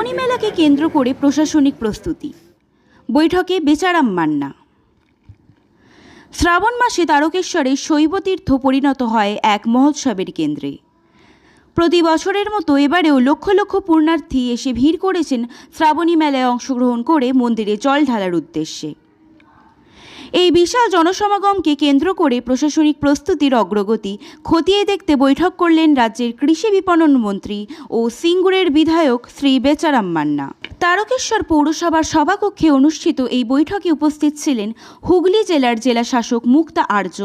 শ্রাবণী মেলাকে কেন্দ্র করে প্রশাসনিক প্রস্তুতি। বৈঠকে বেচারাম মান্না। শ্রাবণ মাসে তারকেশ্বরে শৈবতীর্থ পরিণত হয় এক মহোৎসবের কেন্দ্রে। প্রতি বছরের মতো এবারেও লক্ষ লক্ষ পূর্ণার্থী এসে ভিড় করেছেন শ্রাবণী মেলায় অংশগ্রহণ করে মন্দিরে জল ঢালার উদ্দেশ্যে। এই বিশাল জনসমাগমকে কেন্দ্র করে প্রশাসনিক প্রস্তুতির অগ্রগতি খতিয়ে দেখতে বৈঠক করলেন রাজ্যের কৃষি বিপণন মন্ত্রী ও সিঙ্গুরের বিধায়ক শ্রী বেচারাম মান্না। তারকেশ্বর পৌরসভার সভাকক্ষে অনুষ্ঠিত এই বৈঠকে উপস্থিত ছিলেন হুগলি জেলার জেলা শাসক মুক্তা আর্য,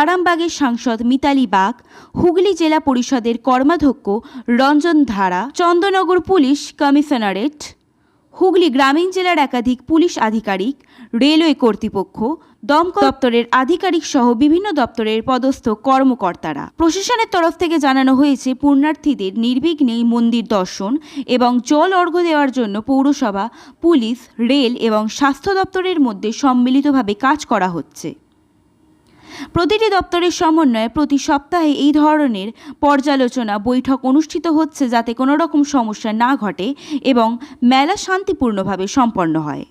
আরামবাগের সাংসদ মিতালি বাগ, হুগলি জেলা পরিষদের কর্মাধ্যক্ষ রঞ্জন ধারা চন্দননগর পুলিশ কমিশনারেট হুগলি গ্রামীণ জেলার একাধিক পুলিশ আধিকারিক, রেলওয়ে কর্তৃপক্ষ, দমকল দপ্তরের আধিকারিক সহ বিভিন্ন দপ্তরের পদস্থ কর্মকর্তারা। প্রশাসনের তরফ থেকে জানানো হয়েছে, পুণ্যার্থীদের নির্বিঘ্নে মন্দির দর্শন এবং জল অর্ঘ্য দেওয়ার জন্য পৌরসভা, পুলিশ, রেল এবং স্বাস্থ্য দপ্তরের মধ্যে সম্মিলিতভাবে কাজ করা হচ্ছে। প্রতিটি দপ্তরের সমন্বয়ে প্রতি সপ্তাহে এই ধরনের পর্যালোচনা বৈঠক অনুষ্ঠিত হচ্ছে যাতে কোনো রকম সমস্যা না ঘটে এবং মেলা শান্তিপূর্ণভাবে সম্পন্ন হয়।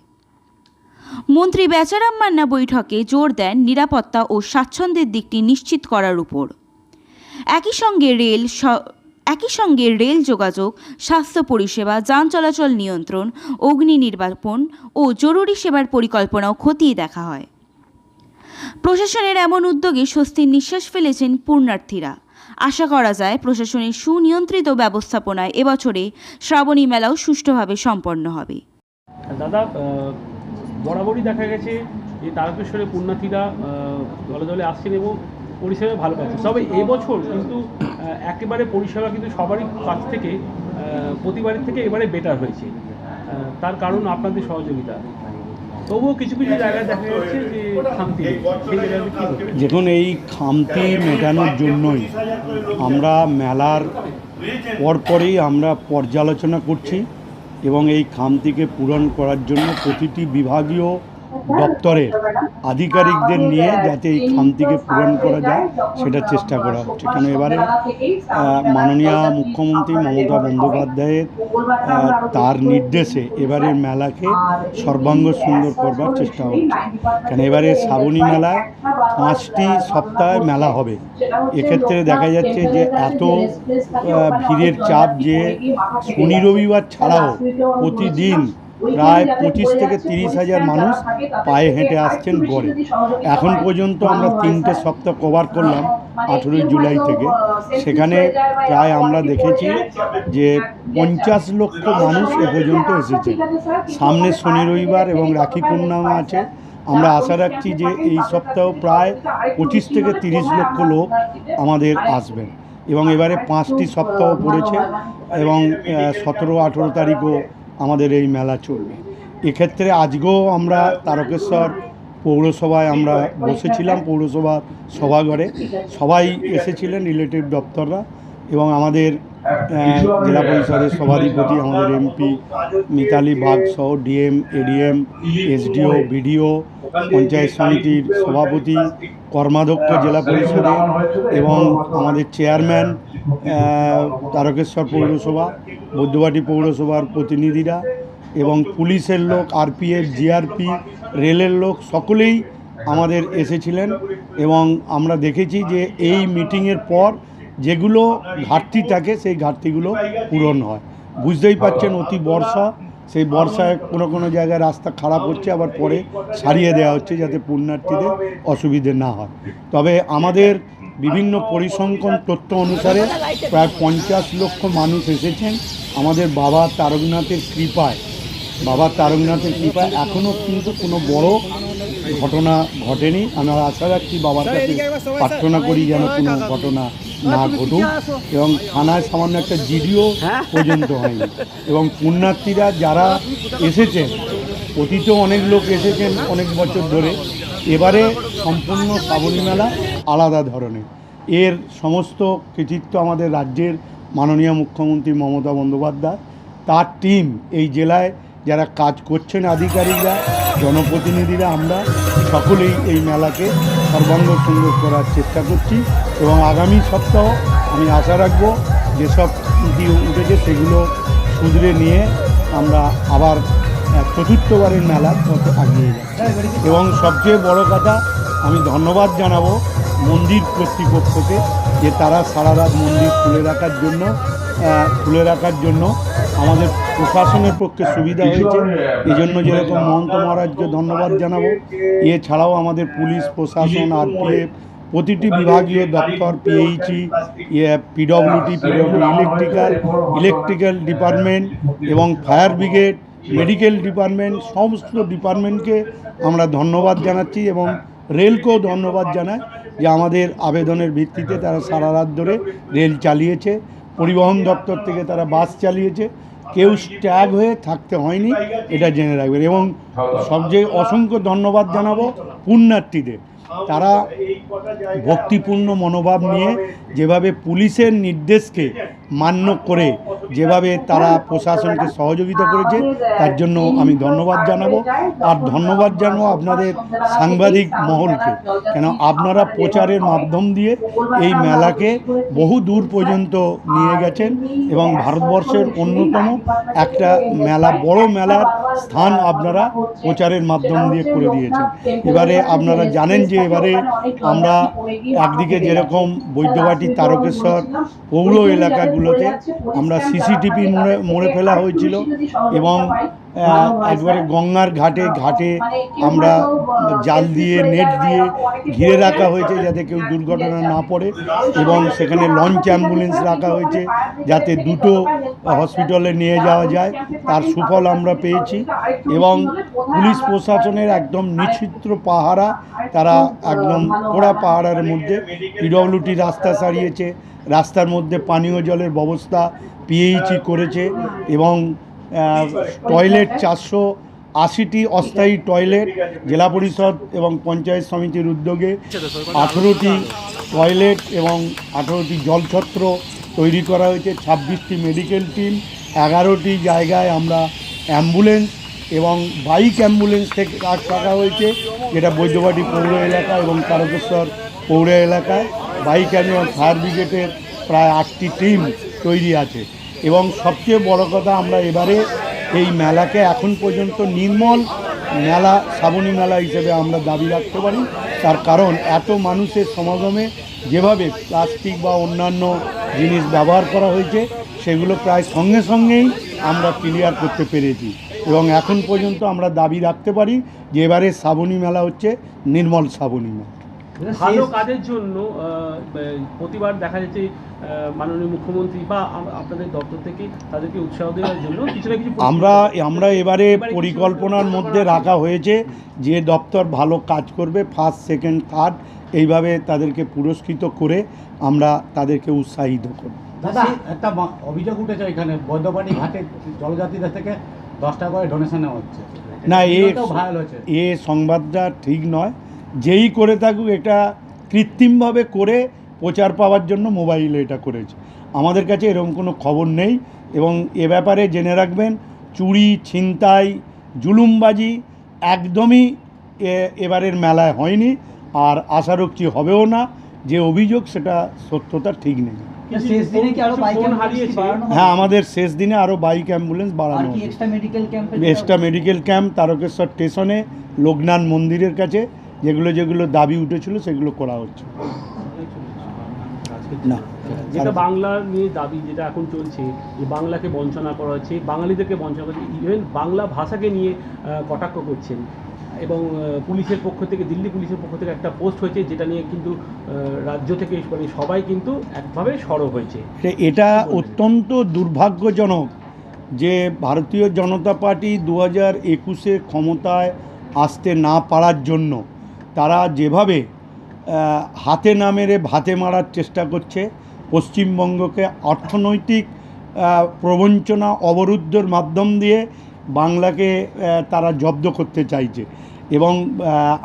মন্ত্রী বেচারাম মান্না বৈঠকে জোর দেন নিরাপত্তা ও স্বাচ্ছন্দ্যের দিকটি নিশ্চিত করার উপর। একই সঙ্গে রেল একই সঙ্গে রেল যোগাযোগ, স্বাস্থ্য পরিষেবা, যান চলাচল নিয়ন্ত্রণ অগ্নি নির্বাপন ও জরুরি সেবার পরিকল্পনাও খতিয়ে দেখা হয়। প্রশাসনের এমন উদ্যোগে স্বস্তির নিঃশ্বাস ফেলেছেন পূর্ণার্থীরা আশা করা যায় প্রশাসনের সুনিয়ন্ত্রিত ব্যবস্থাপনায় এবছরে শ্রাবণী মেলাও সুষ্ঠুভাবে সম্পন্ন হবে। দাদা বরাবরই দেখা গেছে যে তারকেশ্বরে পুণ্যার্থীরা দলে দলে আসছেন এবং পরিষেবা ভালো পাচ্ছেন। তবে এবছর কিন্তু একেবারে পরিষেবা কিন্তু সবারই কাছ থেকে প্রতিবারের থেকে এবারে বেটার হয়েছে। তার কারণ আপনাদের সহযোগিতা। দেখুন, এই খামতি মেটানোর জন্যই আমরা মেলার পরপরই আমরা পর্যালোচনা করছি এবং এই খামতিকে পূরণ করার জন্য প্রতিটি বিভাগীয় দপ্তরের আধিকারিকদের নিয়ে যাতে এই খামতিকে পূরণ করা যায় সেটা চেষ্টা করা হচ্ছে। কেন এবারে মাননীয় মুখ্যমন্ত্রী মমতা বন্দ্যোপাধ্যায়ের তার নির্দেশে এবারের মেলাকে সর্বাঙ্গ সুন্দর করবার চেষ্টা হচ্ছে। কেন এবারে শ্রাবণী মেলায় পাঁচটি সপ্তাহে মেলা হবে। এক্ষেত্রে দেখা যাচ্ছে যে এত ভিড়ের চাপ যে শনি রবিবার ছাড়াও প্রতিদিন প্রায় পঁচিশ থেকে তিরিশ হাজার মানুষ পায়ে হেঁটে আসছেন গড়ে। এখন পর্যন্ত আমরা তিনটে সপ্তাহ কভার করলাম আঠেরোই জুলাই থেকে। সেখানে প্রায় আমরা দেখেছি যে পঞ্চাশ লক্ষ মানুষ এ পর্যন্ত এসেছে। সামনে শনি রবিবার এবং রাখি পূর্ণিমা আছে। আমরা আশা রাখছি যে এই সপ্তাহ প্রায় পঁচিশ থেকে তিরিশ লক্ষ লোক আমাদের আসবেন। এবং এবারে পাঁচটি সপ্তাহ পড়েছে এবং সতেরো আঠেরো তারিখও আমাদের এই মেলা চলবে। এক্ষেত্রে আজকেও আমরা তারকেশ্বর পৌরসভায় আমরা বসেছিলাম, পৌরসভার সভাঘরে। সবাই এসেছিলেন, রিলেটিভ দপ্তররা এবং আমাদের জেলা পরিষদের সভাধিপতি আমাদের এমপি মিতালি বাগ সহ DM, ADM, SDO, BDO, panchayat সমিতির সভাপতি, কর্মাধ্যক্ষ জেলা পরিষদের এবং আমাদের চেয়ারম্যান তারকেশ্বর পৌরসভা বৈদ্যবাটি পৌরসভার প্রতিনিধিরা এবং পুলিশের লোক, আরপিএফ, জিআরপি, রেলের লোক সকলেই আমাদের এসেছিলেন এবং আমরা দেখেছি যে এই মিটিংয়ের পর যেগুলো ঘাটতি থাকে, সেই ঘাটতিগুলো পূরণ হয়। বুঝতেই পারছেন, অতি বর্ষা। সেই বর্ষায় কোনো কোনো জায়গায় রাস্তা খারাপ হচ্ছে, আবার পরে সারিয়ে দেওয়া হচ্ছে যাতে পুণ্যার্থীদের অসুবিধে না হয়। তবে আমাদের বিভিন্ন পরিসংখ্যান তথ্য অনুসারে প্রায় পঞ্চাশ লক্ষ মানুষ এসেছেন আমাদের বাবা তারকনাথের কৃপায়। বাবা তারকনাথের কৃপায়। এখনও কিন্তু কোনো বড় ঘটনা ঘটেনি। আমরা আশা রাখছি বাবার কাছে প্রার্থনা করি যেন কোনো ঘটনা না ঘটুক এবং থানায় সামান্য একটা জিডিও পর্যন্ত হয়নি। এবং পুণ্যার্থীরা যারা এসেছেন অতীতে অনেক লোক এসেছেন অনেক বছর ধরে এবারে সম্পূর্ণ শ্রাবণী মেলা আলাদা ধরনের। এর সমস্ত কৃতিত্ব আমাদের রাজ্যের মাননীয় মুখ্যমন্ত্রী মমতা বন্দ্যোপাধ্যায়। তার টিম এই জেলায় যারা কাজ করছেন আধিকারিকরা, জনপ্রতিনিধিরা, আমরা সকলেই এই মেলাকে সর্বাঙ্গ সুন্দর করার চেষ্টা করছি এবং আগামী সপ্তাহ আমি আশা রাখব যেসব ত্রুটি উঠেছে সেগুলো শুধরে নিয়ে আমরা আবার চতুর্থবারের মেলা পথে আগিয়ে যাই এবং সবচেয়ে বড় কথা, আমি ধন্যবাদ জানাব মন্দির কর্তৃপক্ষকে যে তারা সারা রাত মন্দির খুলে রাখার জন্য খুলে রাখার জন্য আমাদের প্রশাসনের পক্ষে সুবিধা হয়েছে। এই জন্য যেরকম মহন্ত মহারাজকে ধন্যবাদ জানাব। এছাড়াও আমাদের পুলিশ, প্রশাসন, আরপিএফ, প্রতিটি বিভাগীয় দপ্তর PHE PWT PWD electrical electrical department এবং ফায়ার ব্রিগেড, মেডিকেল ডিপার্টমেন্ট, সমস্ত ডিপার্টমেন্টকে আমরা ধন্যবাদ জানাচ্ছি এবং রেলকেও ধন্যবাদ জানাই যে আমাদের আবেদনের ভিত্তিতে তারা সারা রাত ধরে রেল চালিয়েছে। পরিবহন দপ্তর থেকে তারা বাস চালিয়েছে। কেউ স্ট্যাগ হয়ে থাকতে হয়নি, এটা জেনে রাখবেন। এবং সবচেয়ে অসংখ্য ধন্যবাদ জানাব পুণ্যার্থীদের। তারা ভক্তিপূর্ণ মনোভাব নিয়ে যেভাবে পুলিশের নির্দেশকে মান্য করে যেভাবে তারা প্রশাসনকে সহযোগিতা করেছে, তার জন্য আমি ধন্যবাদ জানাব। আর ধন্যবাদ জানাব আপনাদের সাংবাদিক মহলকে। কেন আপনারা প্রচারের মাধ্যম দিয়ে এই মেলাকে বহু দূর পর্যন্ত নিয়ে গেছেন এবং ভারতবর্ষের অন্যতম একটা মেলা, বড় মেলার স্থান আপনারা প্রচারের মাধ্যম দিয়ে করে দিয়েছেন। এবারে আপনারা জানেন যে এবারে আমরা একদিকে যেরকম বৈদ্যবাটি তারকেশ্বর পৌর এলাকাগুলোতে আমরা সিসিটিভি মোড়ে মোড়ে ফেলা হয়েছিল এবং একবারে গঙ্গার ঘাটে ঘাটে আমরা জাল দিয়ে, নেট দিয়ে ঘিরে রাখা হয়েছে যাতে কেউ দুর্ঘটনা না পড়ে এবং সেখানে লঞ্চ অ্যাম্বুলেন্স রাখা হয়েছে যাতে দুটো হসপিটালে নিয়ে যাওয়া যায়। তার সুফল আমরা পেয়েছি এবং পুলিশ প্রশাসনের একদম নিশ্চিত্র পাহারা, তারা একদম কড়া পাহারার মধ্যে পিডব্লিউটি রাস্তা সারিয়েছে। রাস্তার মধ্যে পানীয় জলের ব্যবস্থা পিএইচই করেছে এবং টয়লেট চারশো আশিটি অস্থায়ী টয়লেট জেলা পরিষদ এবং পঞ্চায়েত সমিতির উদ্যোগে আঠেরোটি টয়লেট এবং আঠেরোটি জলছত্র তৈরি করা হয়েছে, ছাব্বিশটি মেডিকেল টিম এগারোটি জায়গায় আমরা অ্যাম্বুলেন্স এবং বাইক অ্যাম্বুলেন্স থেকে রাখ রাখা হয়েছে, যেটা বৈদ্যবাটি পৌর এলাকা এবং তারকেশ্বর পৌর এলাকায়। বাইক এবং ফায়ার ব্রিগেডের প্রায় আটটি টিম তৈরি আছে। এবং সবচেয়ে বড় কথা আমরা এবারে এই মেলাকে এখন পর্যন্ত নির্মল মেলা, শ্রাবণী মেলা হিসেবে আমরা দাবি রাখতে পারি। তার কারণ এত মানুষের সমাগমে যেভাবে প্লাস্টিক বা অন্যান্য জিনিস ব্যবহার করা হয়েছে, সেগুলো প্রায় সঙ্গে সঙ্গেই আমরা ক্লিয়ার করতে পেরেছি। এবং এখন পর্যন্ত আমরা দাবি রাখতে পারি যে এবারে শ্রাবণী মেলা হচ্ছে নির্মল শ্রাবণী মেলা। ভালো কাজের জন্য প্রতিবার দেখা যাচ্ছে মাননীয় মুখ্যমন্ত্রী বা আপনাদের দপ্তর থেকে তাদেরকে উৎসাহ দেওয়ার জন্য কিছু না কিছু আমরা আমরা এবারে পরিকল্পনার মধ্যে রাখা হয়েছে যে দপ্তর ভালো কাজ করবে ফার্স্ট সেকেন্ড থার্ড এইভাবে তাদেরকে পুরস্কৃত করে আমরা তাদেরকে উৎসাহিত করব। দাদা একটা অভিযোগ উঠেছে এখানে বৈদ্যবাড়ি ঘাটে জলযাত্রীদের থেকে দশ টাকা করে ডোনেশন নেওয়া হচ্ছে। না এ সংবাদটা ঠিক নয়। যেই করে থাকুক এটা কৃত্রিমভাবে করে প্রচার পাওয়ার জন্য মোবাইলে এটা করেছে। আমাদের কাছে এরকম কোনো খবর নেই এবং এ ব্যাপারে জেনে রাখবেন চুরি ছিনতাই জুলুমবাজি একদমই এ- এবারের মেলায় হয়নি আর আশা রাখছি হবেও না। যে অভিযোগ সেটা সত্যতা ঠিক নেই? হ্যাঁ আমাদের শেষ দিনে আরও বাইক অ্যাম্বুলেন্স বাড়ানো extra medical extra medical camp Tarakeswar স্টেশনে লোকনাথ মন্দিরের কাছে। যেগুলো যেগুলো দাবি উঠেছিল সেগুলো করা হচ্ছে। না। যেটা বাংলা নিয়ে দাবি যেটা এখন চলছে যে বাংলাকে বঞ্চনা করা হচ্ছে বাঙালিদেরকে বঞ্চনা করছে ইভেন বাংলা ভাষাকে নিয়ে কটাক্ষ করছেন। এবং পুলিশের পক্ষ থেকে দিল্লি পুলিশের পক্ষ থেকে একটা পোস্ট হয়েছে যেটা নিয়ে কিন্তু রাজ্য থেকে মানে সবাই কিন্তু একভাবে সরব হয়েছে। এটা অত্যন্ত দুর্ভাগ্যজনক যে ভারতীয় জনতা পার্টি দু হাজার একুশে ক্ষমতায় আসতে না পারার জন্য তারা যেভাবে হাতে না মেরে ভাতে মারার চেষ্টা করছে, পশ্চিমবঙ্গকে অর্থনৈতিক প্রবঞ্চনা অবরুদ্ধর মাধ্যম দিয়ে বাংলাকে তারা জব্দ করতে চাইছে। এবং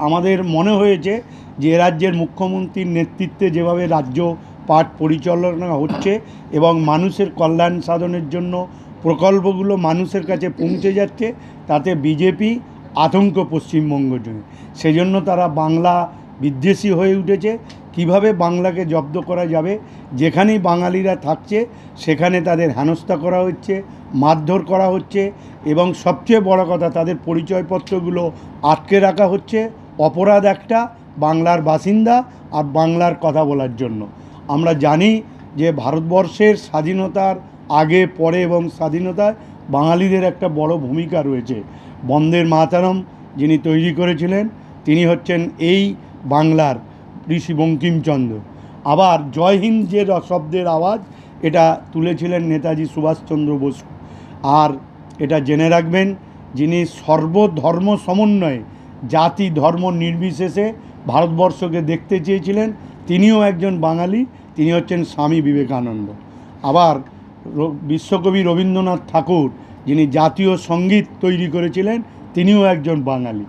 আমাদের মনে হয়েছে যে রাজ্যের মুখ্যমন্ত্রীর নেতৃত্বে যেভাবে রাজ্য পাঠ পরিচালনা হচ্ছে এবং মানুষের কল্যাণ সাধনের জন্য প্রকল্পগুলো মানুষের কাছে পৌঁছে যাচ্ছে, তাতে বিজেপি আতঙ্ক পশ্চিমবঙ্গ জন্য সেজন্য তারা বাংলা বিদ্বেষী হয়ে উঠেছে। কীভাবে বাংলাকে জব্দ করা যাবে, যেখানেই বাঙালিরা থাকছে, সেখানে তাদের হেনস্থা করা হচ্ছে, মারধর করা হচ্ছে এবং সবচেয়ে বড় কথা, তাদের পরিচয়পত্রগুলো আটকে রাখা হচ্ছে। অপরাধ একটা, বাংলার বাসিন্দা আর বাংলার কথা বলার জন্য। আমরা জানি যে ভারতবর্ষের স্বাধীনতার আগে, পরে এবং স্বাধীনতায় বাঙালিদের একটা বড় ভূমিকা রয়েছে। বন্দের মাতারম যিনি তৈরি করেছিলেন, তিনি হচ্ছেন এই বাংলার ঋষি বঙ্কিমচন্দ্র। আবার জয় হিন্দ যে শব্দের আওয়াজ, এটা তুলেছিলেন নেতাজি সুভাষচন্দ্র বসু। আর এটা জেনে রাখবেন, যিনি সর্বধর্ম সমন্বয়ে, জাতি ধর্ম নির্বিশেষে ভারতবর্ষকে দেখতে চেয়েছিলেন, তিনিও একজন বাঙালি, তিনি হচ্ছেন স্বামী বিবেকানন্দ। আবার বিশ্বকবি রবীন্দ্রনাথ ঠাকুর যিনি জাতীয় সংগীত তৈরি করেছিলেন, তিনিও একজন বাঙালি।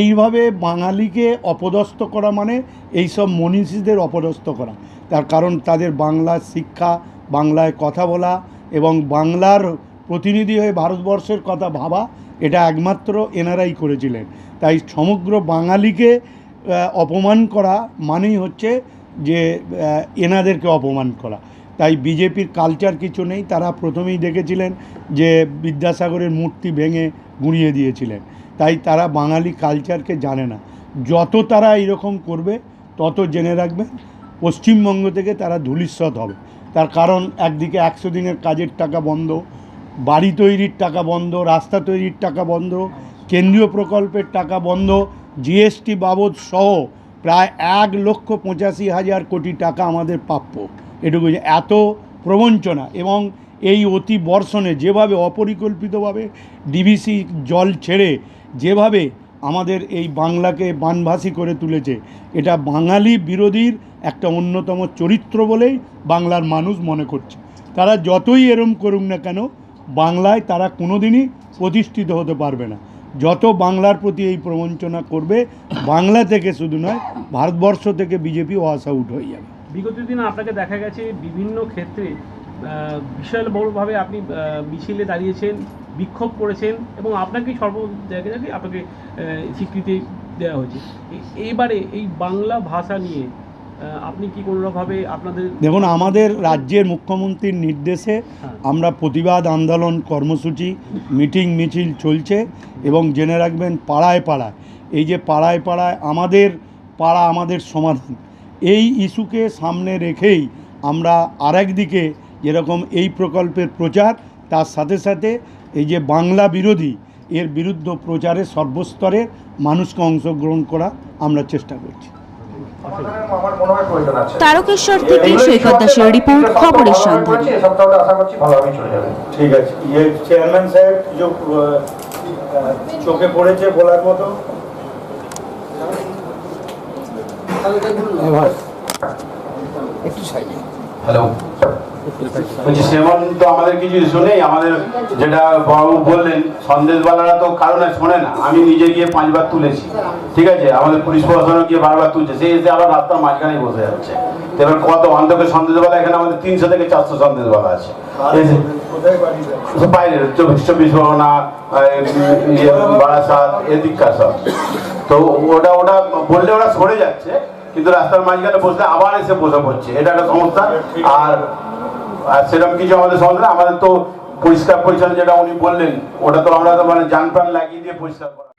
এইভাবে বাঙালিকে অপদস্থ করা মানে এইসব মনীষীদের অপদস্থ করা। তার কারণ তাদের বাংলার শিক্ষা, বাংলায় কথা বলা এবং বাংলার প্রতিনিধি হয়ে ভারতবর্ষের কথা ভাবা, এটা একমাত্র এনারাই করেছিলেন। তাই সমগ্র বাঙালিকে অপমান করা মানেই হচ্ছে যে এনাদেরকে অপমান করা। তাই বিজেপির কালচার কিছু নেই। তারা প্রথমেই দেখেছিলেন যে বিদ্যাসাগরের মূর্তি ভেঙে গুঁড়িয়ে দিয়েছিলেন। তাই তারা বাঙালি কালচারকে জানে না। যত তারা এরকম করবে, তত জেনে রাখবেন, পশ্চিমবঙ্গ থেকে তারা ধূলিস্বৎ হবে। তার কারণ, একদিকে একশো দিনের কাজের টাকা বন্ধ, বাড়ি তৈরির টাকা বন্ধ, রাস্তা তৈরির টাকা বন্ধ, কেন্দ্রীয় প্রকল্পের টাকা বন্ধ জিএসটি বাবদ সহ প্রায় এক লক্ষ পঁচাশি হাজার কোটি টাকা আমাদের প্রাপ্য। এটুকু এত প্রবঞ্চনা এবং এই অতি বর্ষণে যেভাবে অপরিকল্পিতভাবে ডিভিসি জল ছেড়ে যেভাবে আমাদের এই বাংলাকে বানভাসী করে তুলেছে, এটা বাঙালি বিরোধীর একটা অন্যতম চরিত্র বলেই বাংলার মানুষ মনে করছে। তারা যতই এরম করুক না কেন, বাংলায় তারা কোনোদিনই প্রতিষ্ঠিত হতে পারবে না। যত বাংলার প্রতি এই প্রবঞ্চনা করবে, বাংলা থেকে শুধু নয়, ভারতবর্ষ থেকে বিজেপি ওয়াশ আউট হয়ে যাবে। বিগত দিনে আপনাকে দেখা গেছে বিভিন্ন ক্ষেত্রে বিশাল বড়ভাবে আপনি মিছিলে দাঁড়িয়েছেন বিক্ষোভ করেছেন এবং আপনাকেই সর্ব জায়গায় জায়গায় আপনাকে স্বীকৃতি দেওয়া হয়েছে। এ- এবারে এই বাংলা ভাষা নিয়ে আপনি কি কোনোভাবে আপনাদের দেখুন আমাদের রাজ্যের মুখ্যমন্ত্রীর নির্দেশে হ্যাঁ। আমরা প্রতিবাদ আন্দোলন কর্মসূচি মিটিং মিছিল চলছে এবং জেনে রাখবেন পাড়ায় পাড়ায়। এই যে পাড়ায় পাড়ায় আমাদের পাড়া আমাদের সমাধান। এই ইস্যুকে সামনে রেখেই আমরা আরেক দিকে যেরকম এই প্রকল্পের প্রচার তার সাথে সাথে এই যে বাংলা বিরোধী এর বিরুদ্ধ প্রচারে সর্বস্তরে মানুষকে অংশগ্রহণ করা আমরা চেষ্টা করছি। আমার মনে হয় প্রয়োজন আছে তারকেশ্বর থেকে সৈকত দাসের রিপোর্ট খবরের সন্ধানে। এই সপ্তাহটা আশা করছি ভালোভাবেই চলে যাবে ঠিক আছে। ইয়ে চেয়ারম্যান সাহেব চোখে পড়েছে বলার মতো। তো আমাদের কিছু ইস্যু নেই। আমাদের যেটা বাবু বললেন সন্দেশবালারা তো কারণে শোনে না। আমি নিজে গিয়ে পাঁচবার তুলেছি। ঠিক আছে? আমাদের পুলিশ প্রশাসনও গিয়ে বারবার তুলছে। সেই এসে আবার রাস্তার মাঝখানেই বসে যাচ্ছে। এবার কত অন্ধকে সন্দেশবালা এখানে আমাদের তিনশো থেকে চারশো সন্দেশবালা আছে। এসে- কোথায় বাড়ি তো বাইরে চব্বিশ চব্বিশ পরগনা ইয়ে, বারাসাত এদিককার সব। তো ওটা ওটা বললে ওরা সরে যাচ্ছে। কিন্তু রাস্তার মাঝখানে বসলে আবার এসে বসে পড়ছে। এটা একটা সমস্যা। আর সেরকম কিছু আমাদের সমস্যা। আমাদের তো পরিষ্কার পরিচ্ছন্ন যেটা উনি বললেন, ওটা তো আমরা তো মানে প্রাণ লাগিয়ে দিয়ে পরিষ্কার করা।